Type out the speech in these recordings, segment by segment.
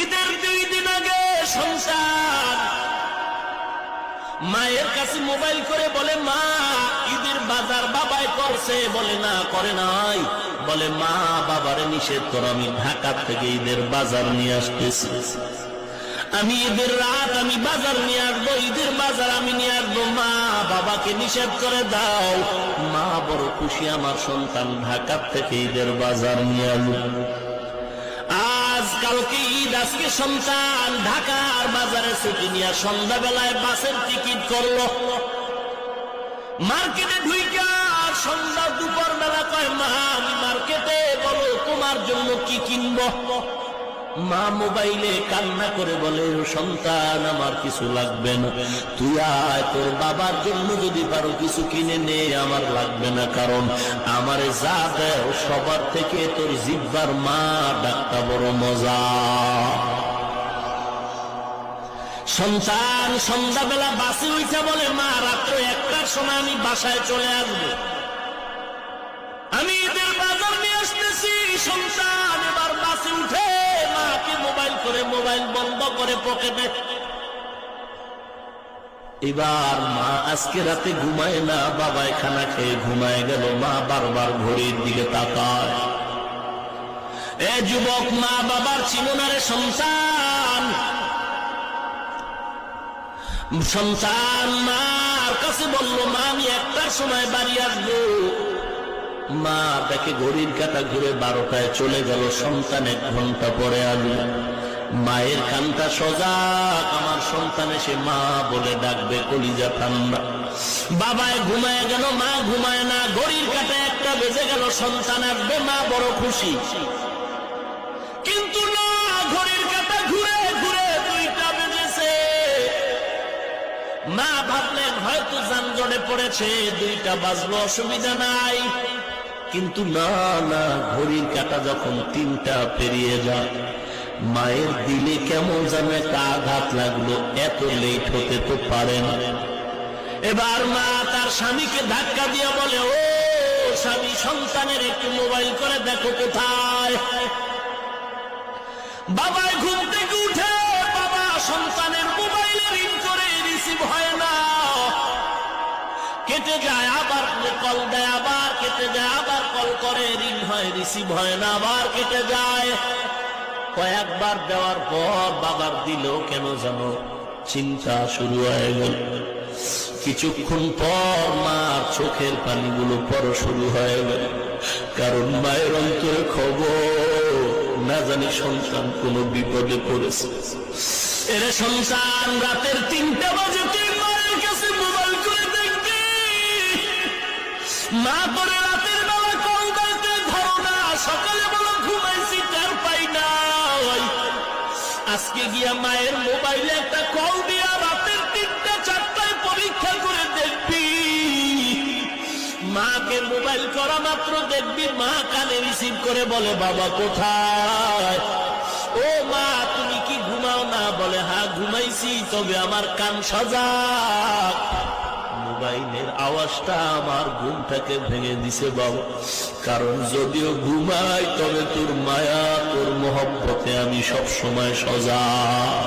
ঈদের দুই দিন আগে সন্তান মায়ের কাছে মোবাইল করে বলে, মা, ঈদের বাজার বাবাই করছে। বলে, না, করে নাই। বলে, মা, বাবারে নিষেধ করো, আমি ঢাকা থেকে ঈদের বাজার নিয়ে আসতেছি। আমি ঈদের রাত আমি বাজার নিয়ে আসব, ঈদের বাজার আমি নিয়ে আসব। মা, বাবাকে নিষেধ করে দাও। মা, বড় খুশি, আমার সন্তান ঢাকা থেকে ঈদের বাজার নিয়ে আসব। কালকে ঈদ আজকে সন্তান? ঢাকার বাজারে ছুটি নিয়ে সন্ধ্যাবেলায় বাসের টিকিট করল। মার্কেটে ঢুইকা সন্ধ্যা দুপুর বেলা কয়, মা মার্কেটে বলো তোমার জন্য কি কিনবো? মা মোবাইলে কান্না করে বলে সন্তান, আমার কিছু লাগবে না। তুই আয়, তোর বাবার জন্য যদি পারো কিছু কিনে নে, আমার লাগবে না। কারণ আমারে যা দেও, সবার থেকে তোর জিব্বার মা ডাক্তার বড় মজা। সন্তান সন্ধ্যাবেলা বাসে উঠে বলে, মা, রাত্র একটার সময় আমি বাসায় চলে আসব। করে পকেটে। এবার মা আজকে রাতে ঘুমায় না বাবায় খানা খেয়ে ঘুমায় গেল, মা বারবার ঘড়ির দিকে তাকায়। এ যুবক মা বাবার চিননারে সন্তান। সন্তান মার কাছে বলল, মা, আমি একটার সময় বাড়ি আসব। মা তাকে ঘড়ির কাটা ঘুরে বারোটায় চলে গেল, সন্তান এক ঘণ্টা পরে আনল মায়ের কানটা সজাগ, আমার সন্তান এসে মা বলে ডাকবে, কলিজা ঠান্ডা। বাবায় ঘুমায় গেল, মা ঘুমায় না, ঘড়ির কাটা একটা বেজে গেল, সন্তান আসবে, মা বড় খুশি। কিন্তু না, ঘড়ির কাটা ঘুরে ঘুরে দুইটা বেজেছে। মা ভাবলেন, হয়তো যানজটে পড়েছে, দুইটা বাজলো, অসুবিধা নাই। কিন্তু না না, ঘড়ির কাটা যখন তিনটা পেরিয়ে যায় মায়ের দিলে কেমন যেন একটা আঘাত লাগল, এত লেট হতে তো পারে না। এবার মা তার স্বামীকে ধাক্কা দিয়ে বলে, ও স্বামী, সন্তানের একটু মোবাইল করে দেখো কোথায়। বাবায় ঘুম থেকে উঠে, বাবা, সন্তানের মোবাইলে রিং করে রিসিভ হয় না। কেটে যায়, আবার কল দেয়, আবার কেটে যায়, আবার কল করে রিং হয় রিসিভ হয় না, আবার কেটে যায়। কয়েকবার দেওয়ার পর বাবার দিলেও কেন যেন চিন্তা শুরু হয়ে গেল। কিছুক্ষণ পর মার চোখের পানিগুলো পর শুরু হয়ে গেল। কারণ মায়ের অন্তরে খবর, না জানি সন্তান কোনো বিপদে পড়েছে। এরে সন্তান, রাতের তিনটা বাজে, তুই মায়ের কাছে মোবাইল করে দেখবি। মা করে আজকে গিয়া মায়ের মোবাইলে একটা কল দিয়া রাতের তিনটা, চারটায় পরীক্ষা করে দেখবি। মাকে মোবাইল করা মাত্র দেখবি, মা কানে রিসিভ করে বলে, বাবা কোথায়? ও মা, তুমি কি ঘুমাও না? বলে হ্যাঁ ঘুমাইছি, তবে আমার কান সজাগ। মোবাইলের আওয়াজটা আমার ঘুমটাকে ভেঙে দিছে বাবা। কারণ যদিও ঘুমাই, তবে তোর মায়া, তোর মহব্বতে আমি সব সময় সজাগ।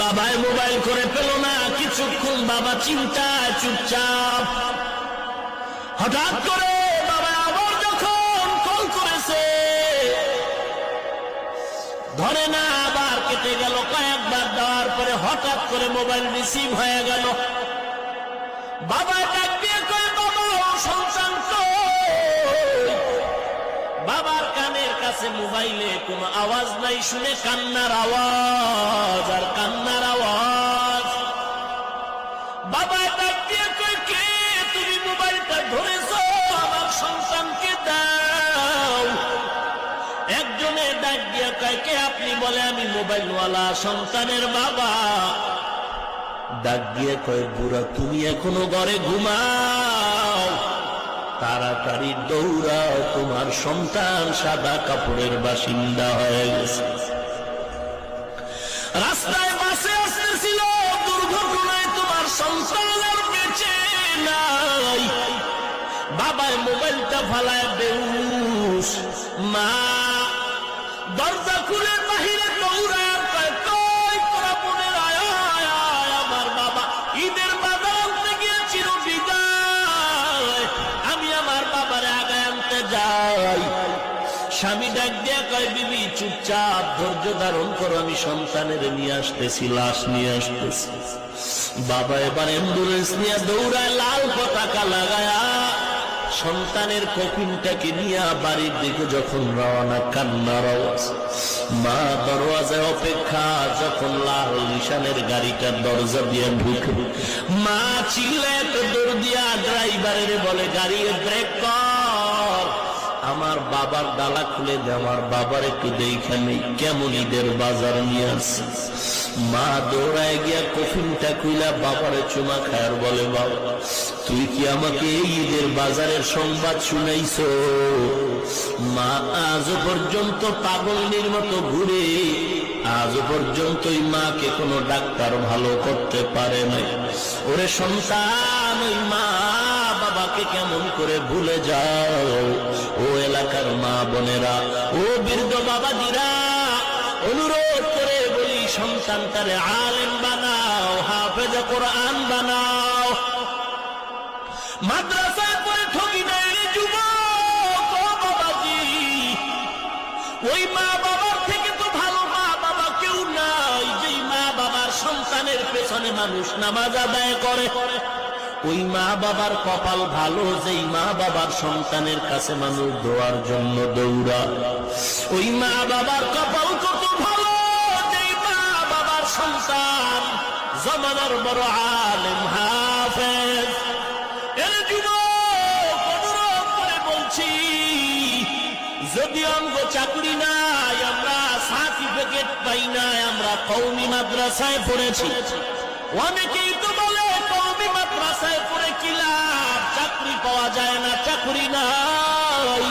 বাবায় মোবাইল করে পেল না, কিছুক্ষণ বাবা চিন্তায় চুপচাপ। হঠাৎ করে বাবা আবার যখন কল করেছে, ধরে না আবার গেল, কয়েকবার দেওয়ার পরে হঠাৎ করে মোবাইল রিসিভ হয়ে গেল। বাবা ডাক দিয়ে বাবা বাবার কানের কাছে মোবাইলে কোনো আওয়াজ নাই, শুনে কান্নার আওয়াজ, আর কান্নার আওয়াজ কয় আপনি বলে, আমি মোবাইলওয়ালা সন্তানের বাবা। ডাক দিয়ে কয়, বুড়া, তুমি এখনও ঘরে ঘুমাও। তাড়াতাড়ি দৌড়াও, তোমার সন্তান সাদা কাপড়ের বাসিন্দা হয়ে গেছে। রাস্তায় বাসে আসতেছিল, দুর্ঘটনায় তোমার সন্তান আর বেঁচে নাই। বাবায় মোবাইলটা ফালায় বেউস মা দরজা খুলে বাহিরে আমি আমার বাবারে আগায় আনতে স্বামী ডাক দিয়া কয়, বিবি, চুপচাপ, ধৈর্য ধারণ করো, আমি সন্তানের নিয়ে আসতেছি, লাশ নিয়ে আসতেছি। বাবা এবার অ্যাম্বুলেন্স নিয়ে দৌড়ায়, লাল পতাকা লাগায়া সন্তানের কফিনটাকে নিয়ে বাড়ির দিকে যখন রওনা কান্নার মা দরওয়াজায় অপেক্ষা, যখন লাল নিশানের গাড়িটার দরজা দিয়ে ঢুকে। মা চিল্লে দৌড় দিয়া ড্রাইভারের বলে, গাড়ি ব্রেক কর। আমার বাবার ডালা খুলে দে, আমার বাবার একটু দেখে নেই কেমন ঈদের বাজার নিয়ে আসছে মা দৌড়ায় গিয়া কফিনটা খুইলা বাবারে চুমা খায়ার বলে, বাবা তুই কি আমাকে ঈদের বাজারের সংবাদ শুনাইছ? মা, আজ পর্যন্ত পাগলনির মতো ঘুরে, আজ পর্যন্ত মাকে কোনো ডাক্তার ভালো করতে পারে নাই। ওরে সন্তান, ওই মা বাবাকে কেমন করে ভুলে যাও? ও এলাকার মা বোনেরা, ও বীর্দ বাবাজিরা, অনুরোধ করে বলি সন্তানটারে আলেম বানাও, হাফেজ কোরআন বানাও। মাদ্রাসায় করে ঠকি যুবক বাবাজি। ওই মা বাবার থেকে তো ভালো মা বাবা কেউ নাই। মা বাবার সন্তানের পেছনে মানুষ নামাজ আদায় করে, ওই মা বাবার কপাল ভালো, যেই মা বাবার সন্তানের কাছে মানুষ দোয়ার জন্য দৌড়া। ওই মা বাবার কপাল কত ভালো, যেই মা বাবার সন্তান জমানার বড় আলেম হাফেজ যদি অঙ্গ চাকরি নাই, আমরা সার্টিফিকেট পাই নাই, আমরা কৌমি মাদ্রাসায় পড়েছি। অনেকেই তো বলে কৌমি মাদ্রাসায় পড়ে কি লাভ, চাকরি পাওয়া যায় না, চাকরি নাই।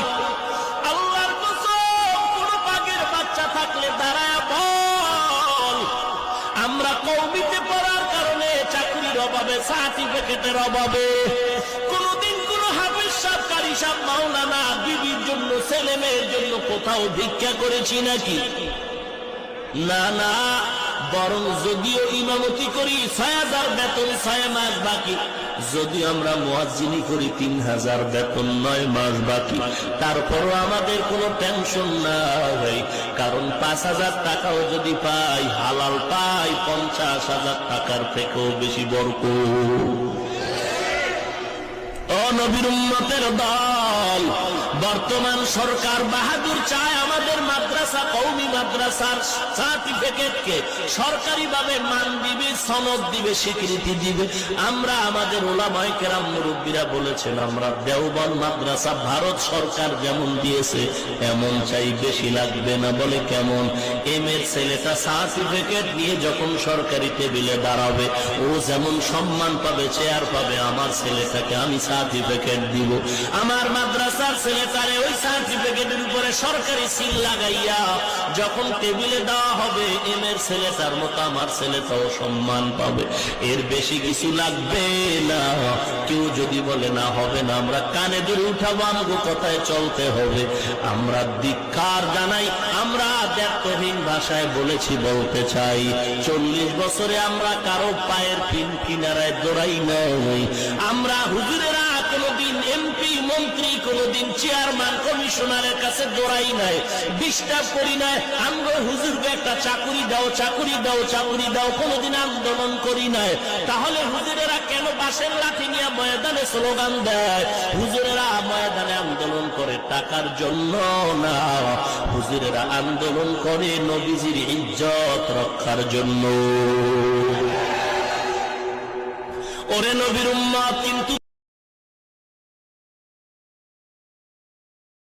আমরা কৌমিতে পড়ার কারণে চাকরির অভাবে সার্টিফিকেটের অভাবে, কোন মেয়ের জন্য কোথাও ভিক্ষা করেছি নাকি? না না, বরং যদিও ইমামতি করি ছয় হাজার বেতন ছয় মাস বাকি। যদি আমরা মোয়াজিনি করি, তিন হাজার বেতন নয় মাস বাকি। তারপরও আমাদের কোনো টেনশন নাই কারণ পাঁচ হাজার টাকাও যদি পাই, হালাল পাই, পঞ্চাশ হাজার টাকার থেকেও বেশি বরক ও নবীর উম্মতের দল। বর্তমান সরকার বাহাদুর চায় আমাদের মাদ্রাসা কৌমি মাদ্রাসার সার্টিফিকেটকে সরকারি ভাবে মান দিবে সনদ দিবে, স্বীকৃতি দিবে। আমরা আমাদের ওলামায় কেরাম মুরব্বীরা বলেছেন, আমরা মাদ্রাসা ভারত সরকার যেমন দিয়েছে এমন চাই বেশি লাগবে না। বলে কেমন? এম এর ছেলেটা সার্টিফিকেট নিয়ে যখন সরকারি টেবিলে দাঁড়াবে, ও যেমন সম্মান পাবে, চেয়ার পাবে, আমার ছেলেটাকে আমি সার্টিফিকেট দিব। আমার মাদ্রাসার ছেলেটারে ওই সার্টিফিকেটের উপরে সরকারি সিল লাগাইয়া যখন টেবিলে দেওয়া হবে এম এর ছেলেটার মতো আমার ছেলেটাও সম্মান পাবে। এর বেশি কিছু লাগবে না। কেউ যদি বলে, না, হবে না, আমরা কানে ধরে উঠাবো আমাকে কথায় চলতে হবে। আমরা ধিক্কার জানাই, আমরা ব্যর্থহীন ভাষায় বলেছি, বলতে চাই। চল্লিশ বছরে আমরা কারও পায়ের পিন কিনারায় দৌড়াই নাই। এমপি মন্ত্রী চেয়ারম্যান কমিশনারের কাছে দৌড়াই নাই। করি নাই আমরা হুজুরকে একটা চাকুরি দাও চাকুরি দাও চাকুরি দাও আন্দোলন করি নাই। তাহলে হুজুরেরা কেন বাসের লাঠি নিয়ে ময়দানে স্লোগান দেয়? হুজুরেরা ময়দানে আন্দোলন করে টাকার জন্য না। হুজুরেরা আন্দোলন করে নবীজির ইজ্জত রক্ষার জন্য। ওরে নবীর উম্মত, কিন্তু